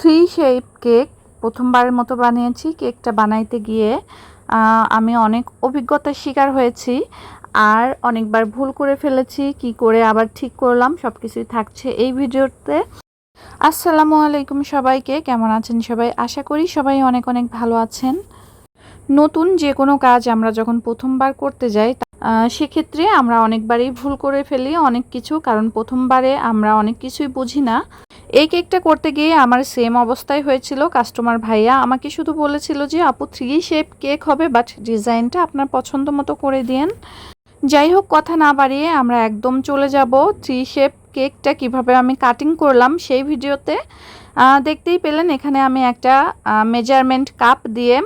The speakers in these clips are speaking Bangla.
থ্রি শেপ কেক, প্রথমবারের মতো বানিয়েছি। কেকটা বানাইতে গিয়ে আমি অনেক অভিজ্ঞতার শিকার হয়েছি আর অনেকবার ভুল করে ফেলেছি, কি করে আবার ঠিক করলাম সব কিছুই থাকছে এই ভিডিওতে। আসসালামু আলাইকুম সবাইকে, কেমন আছেন সবাই? আশা করি সবাই অনেক অনেক ভালো আছেন। নতুন যে কোনো কাজ আমরা যখন প্রথমবার করতে যাই সেক্ষেত্রে আমরা অনেকবারই ভুল করে ফেলি, অনেক কিছু, কারণ প্রথমবারে আমরা অনেক কিছুই বুঝি না। এই কেকটা করতে গিয়ে আমার সেম অবস্থায় হয়েছিল। কাস্টমার ভাইয়া আমাকে শুধু বলেছিল যে, আপু থ্রি শেপ কেক হবে বাট ডিজাইনটা আপনার পছন্দ মতো করে দিয়েন। যাই হোক, কথা না বাড়িয়ে আমরা একদম চলে যাব থ্রি শেপ কেকটা কীভাবে আমি কাটিং করলাম সেই ভিডিওতে। দেখতেই পেলেন, এখানে আমি একটা মেজারমেন্ট কাপ দিয়ে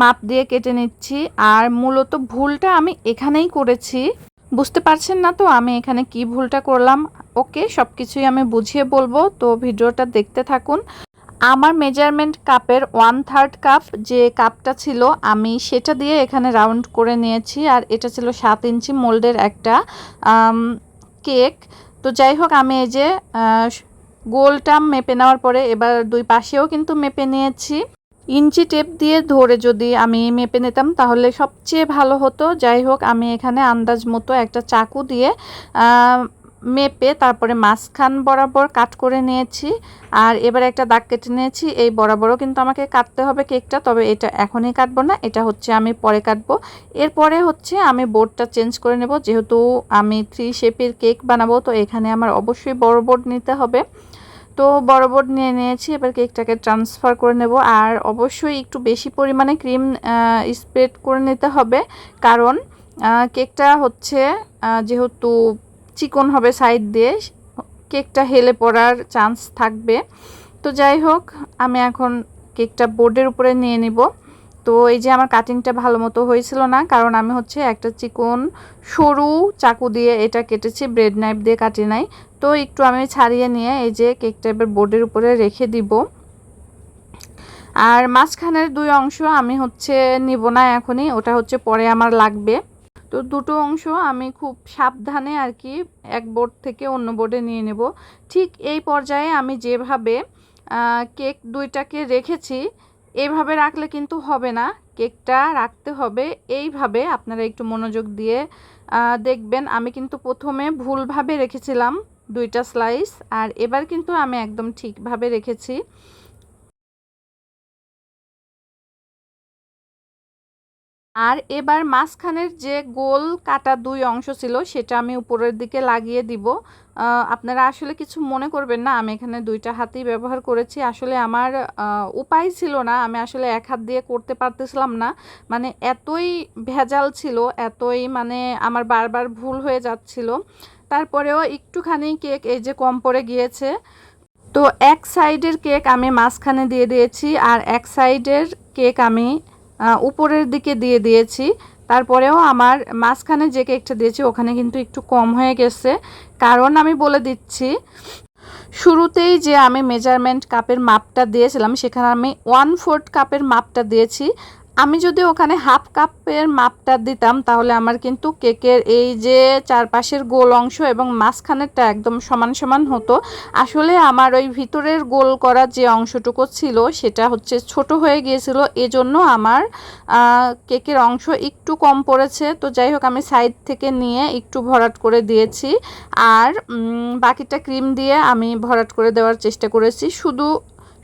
মাপ দিয়ে কেটে নিচ্ছি। আর মূলত ভুলটা আমি এখানেই করেছি। বুঝতে পারছেন না তো, আমি এখানে কি ভুলটা করলাম? ওকে সব কিছুই আমি বুঝিয়ে বলব। তো ভিডিওটা দেখতে থাকুন। আমার মেজারমেন্ট কাপের ওয়ান থার্ড কাপ যে কাপটা ছিল, আমি সেটা দিয়ে এখানে রাউন্ড করে নিয়েছি। আর এটা ছিল সাত ইঞ্চি মোল্ডের একটা কেক তো যাই হোক, আমি এই যে গোলটা মেপে নেওয়ার পরে এবার দুই পাশেও কিন্তু মেপে নিয়েছি। ইঞ্চি টেপ দিয়ে ধরে যদি আমি মেপে নিতাম, তাহলে সবচেয়ে ভালো হতো। যাই হোক, আমি এখানে আন্দাজ মতো একটা চাকু দিয়ে মেপে তারপরে মাঝখান বরাবর কাট করে নিয়েছি। আর এবার একটা দাগ কেটে নিয়েছি। এই বরাবরও কিন্তু আমাকে কাটতে হবে কেকটা, তবে এটা এখনই কাটবো না, এটা হচ্ছে আমি পরে কাটবো। এরপরে হচ্ছে আমি বোর্ডটা চেঞ্জ করে নেব, যেহেতু আমি থ্রি শেপের কেক বানাবো, তো এখানে আমার অবশ্যই বড় বোর্ড নিতে হবে। তো বড় বোর্ড নিয়ে নিয়েছি, এবার কেকটাকে ট্রান্সফার করে নেব। আর অবশ্যই একটু বেশি পরিমাণে ক্রিম স্প্রেড করে নিতে হবে, কারণ কেকটা হচ্ছে যেহেতু চিকন হবে সাইড দিয়ে, কেকটা হেলে পড়ার চান্স থাকবে। তো যাই হোক, আমি এখন কেকটা বোর্ডের উপরে নিয়ে নিব। তো এই যে আমার কাটিংটা ভালো মতো হয়েছিল না, কারণ আমি হচ্ছে একটা চিকন সরু চাকু দিয়ে এটা কেটেছি ব্রেড নাইফ দিয়ে কাটি নাই। তো একটু আমি ছাড়িয়ে নিয়ে এই যে কেকটা এবার বোর্ডের উপরে রেখে দিব। আর মাঝখানের দুই অংশ আমি হচ্ছে নিব না এখনই, ওটা হচ্ছে পরে আমার লাগবে। তো দুটো অংশ আমি খুব সাবধানে আর কি এক বোর্ড থেকে অন্য বোর্ডে নিয়ে নেব। ঠিক এই পর্যায়ে আমি যেভাবে কেক দুইটাকে রেখেছি এইভাবে রাখলে কিন্তু হবে না। কেকটা রাখতে হবে। এইভাবে আপনারা একটু মনোযোগ দিয়ে দেখবেন। আমি কিন্তু প্রথমে ভুলভাবে রেখেছিলাম দুইটা স্লাইস, আর এবার কিন্তু আমি একদম ঠিকভাবে রেখেছি। আর এবার মাঝখানের যে গোল কাটা দুই অংশ ছিল, সেটা আমি উপরের দিকে লাগিয়ে দিব। আপনারা আসলে কিছু মনে করবেন না, আমি এখানে দুইটা হাতেই ব্যবহার করেছি। আসলে আমার উপায় ছিল না, আমি আসলে এক হাত দিয়ে করতে পারতেছিলাম না। মানে এতই ভেজাল ছিল, এতই মানে আমার বারবার ভুল হয়ে যাচ্ছিল। তারপরেও একটুখানি কেক এই যে কম পড়ে গিয়েছে। তো এক সাইডের কেক আমি মাঝখানে দিয়ে দিয়েছি, আর এক সাইডের কেক আমি উপরের দিকে দিয়ে দিয়েছি। তারপরেও আমার মাঝখানে যে কেকটা দিয়েছি, ওখানে কিন্তু একটু কম হয়ে গেছে। কারণ আমি বলে দিচ্ছি, শুরুতেই যে আমি মেজারমেন্ট কাপের মাপটা দিয়েছিলাম, সেখানে আমি ওয়ান ফোর্থ কাপের মাপটা দিয়েছি। আমি যদি ওখানে হাফ কাপের মাপটা দিতাম, তাহলে আমার কিন্তু কেকের এই যে চারপাশের গোল অংশ এবং মাঝখানেরটা একদম সমান সমান হতো। আসলে আমার ওই ভিতরের গোল করা যে অংশটুকু ছিল, সেটা হচ্ছে ছোট হয়ে গিয়েছিল। এজন্য আমার কেকের অংশ একটু কম পড়েছে। তো যাই হোক, আমি সাইড থেকে নিয়ে একটু ভরাট করে দিয়েছি। আর বাকিটা ক্রিম দিয়ে আমি ভরাট করে দেওয়ার চেষ্টা করেছি। শুধু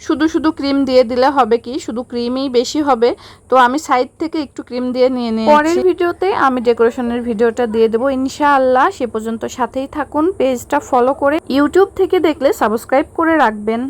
শুধু শুধু ক্রিম দিয়ে দিলে হবে কি? শুধু ক্রিমই বেশি হবে। তো আমি সাইড থেকে একটু ক্রিম দিয়ে নিয়ে নিই পরের ভিডিওতে আমি ডেকোরেশনের ভিডিওটা দিয়ে দেবো ইনশাআল্লাহ। সে পর্যন্ত সাথেই থাকুন, পেজটা ফলো করে ইউটিউব থেকে দেখলে সাবস্ক্রাইব করে রাখবেন।